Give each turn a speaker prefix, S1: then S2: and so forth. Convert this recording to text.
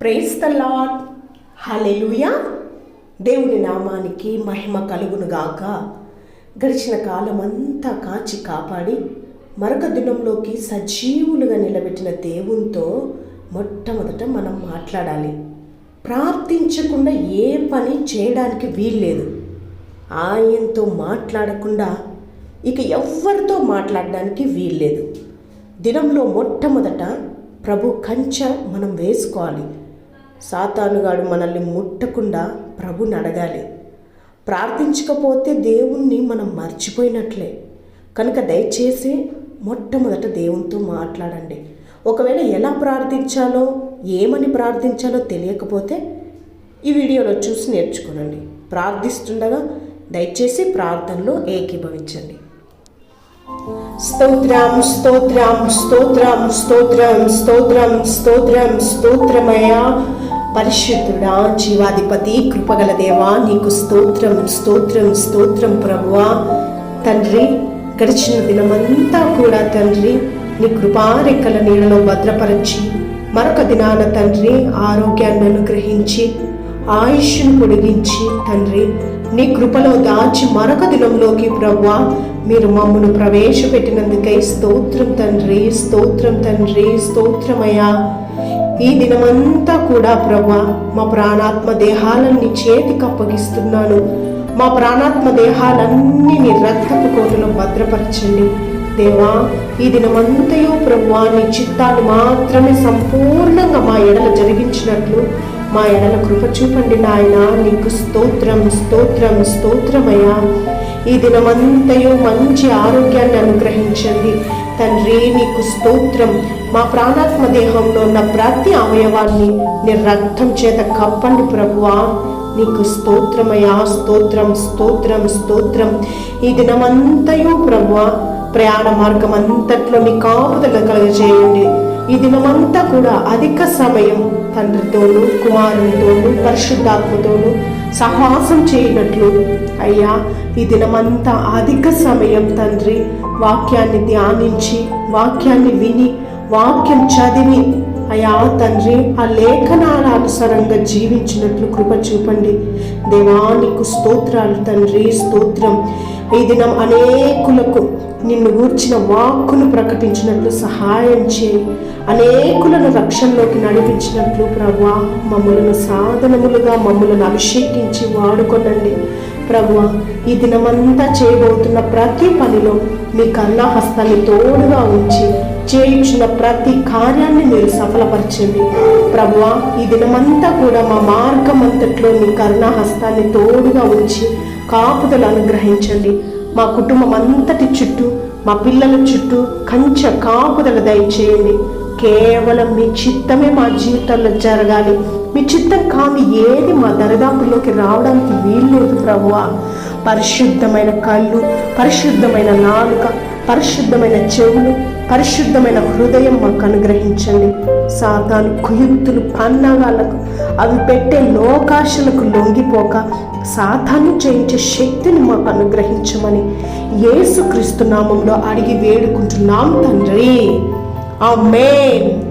S1: Praise the lord hallelujah దేవుని నామానికి మహిమ కలుగునుగాక గడిచిన కాలమంతా కాచి కాపాడి మరొక దినంలోకి సజీవులుగా నిలబెట్టిన దేవునితో మొట్టమొదట మనం మాట్లాడాలి. ప్రార్థించకుండా ఏ పని చేయడానికి వీల్లేదు. ఆయనతో మాట్లాడకుండా ఇక ఎవ్వరితో మాట్లాడడానికి వీల్లేదు. దినంలో మొట్టమొదట ప్రభు కంచె మనం వేసుకోవాలి. సాతానుగాడు మనల్ని ముట్టకుండా ప్రభుని అడగాలి. ప్రార్థించకపోతే దేవుణ్ణి మనం మర్చిపోయినట్లే. కనుక దయచేసి మొట్టమొదట దేవునితో మాట్లాడండి. ఒకవేళ ఎలా ప్రార్థించాలో ఏమని ప్రార్థించాలో తెలియకపోతే ఈ వీడియోలో చూసి నేర్చుకోనండి. ప్రార్థిస్తుండగా దయచేసి ప్రార్థనలో ఏకీభవించండి. స్తోత్రం స్తోత్రం స్తోత్రం స్తోత్రం స్తోత్రం స్తోత్రం స్తోత్రమయా పరిశుద్ధుడా జీవాధిపతి కృపగల దేవా నీకు స్తోత్రం స్తోత్రం స్తోత్రం ప్రభువా. తండ్రి గడిచిన దినమంతా కూడా తండ్రి నీ కృపారెక్కల నీళ్ళలో భద్రపరచి మరొక దినాన తండ్రి ఆరోగ్యాన్ని అనుగ్రహించి ఆయుష్ను పొడిగించి తండ్రి నీ కృపలో దాచి మరొక దినంలోకి ప్రవ్వా మీరు మమ్మను ప్రవేశపెట్టినందుకై స్తోత్రం తండ్రి స్తోత్రం తండ్రి స్తోత్రమయ్యా. ఈ దినమంతా కూడా ప్రభా మా ప్రాణాత్మ దేహాలన్నీ చేతికి అప్పగిస్తున్నాను. మా ప్రాణాత్మ దేహాలన్నీ నీ రక్తపు కోటలో భద్రపరచండి. దేవా ఈ దినమంతయో ప్రభువా నీ చిత్తాన్ని మాత్రమే సంపూర్ణంగా మా ఎడల జరిగించినట్లు మా ఎడల కృప చూపండి నాయన. నీకు స్తోత్రం స్తోత్రం స్తోత్రమయ్యా. ఈ దినమంతయు మంచి ఆరోగ్యాన్ని అనుగ్రహించండి. తండ్రి నీకు స్తోత్రం. మా ప్రాణాత్మ దేహంలో ఉన్న ప్రతి అవయవాన్ని నీ రక్తం చేత కప్పండి ప్రభువా. నీకు స్తోత్రమయా స్తోత్రం స్తోత్రం స్తోత్రం. ఈ దినమంతయు ప్రభువా ప్రయాణ మార్గం అంతట్లో మీ కాపుదల కలగజేయండి. ఈ దినమంతా కూడా అధిక సమయం తండ్రితోనూ కుమారునితోనూ పరిశుద్ధాత్మతోనూ సహవాసం చేయనట్లు అయ్యా ఈ దినమంతా అధిక సమయం తండ్రి వాక్యాన్ని ధ్యానించి వాక్యాన్ని విని వాక్యం చదివి అయా తండ్రి ఆ లేఖనాల అనుసారంగా జీవించినట్లు కృప చూపండి. దేవానికి స్తోత్రాలు తండ్రి స్తోత్రం. ఈ దినం అనేకులకు నిన్ను గూర్చిన వాక్కును ప్రకటించినట్లు సహాయం చేయి. అనేకులను రక్షణలోకి నడిపించినట్లు ప్రభా మమ్మలను సాధనములుగా మమ్మలను అభిషేకించి వాడుకొనండి. ప్రభు ఈ దినమంతా చేయబోతున్న ప్రతి పనిలో మీ కన్నా హస్తాన్ని తోడుగా ఉంచి చేయించిన ప్రతి కార్యాన్ని మీరు సఫలపరచండి ప్రభువ ఈ దినమంతా కూడా మా మార్గం అంతట్లో మీ కరుణా హస్తాన్ని తోడుగా ఉంచి కాపుదలు అనుగ్రహించండి. మా కుటుంబం అంతటి చుట్టూ మా పిల్లల చుట్టూ కంచె కాపుదల దయచేయండి. కేవలం మీ చిత్తమే మా జీవితంలో జరగాలి. మీ చిత్తం కాని ఏది మా దరిదాపుల్లోకి రావడానికి వీల్లేదు ప్రభువా. పరిశుద్ధమైన కళ్ళు పరిశుద్ధమైన నాలుక పరిశుద్ధమైన చెవులు పరిశుద్ధమైన హృదయం మాకు అనుగ్రహించండి. సాతాను కుయుక్తులు పన్నాగాలకు అవి పెట్టే లోకాశలకు లొంగిపోక సాతాను చేయించే శక్తిని మాకు అనుగ్రహించమని యేసుక్రీస్తు నామంలో అడిగి వేడుకుంటున్నాం తండ్రి. Amém.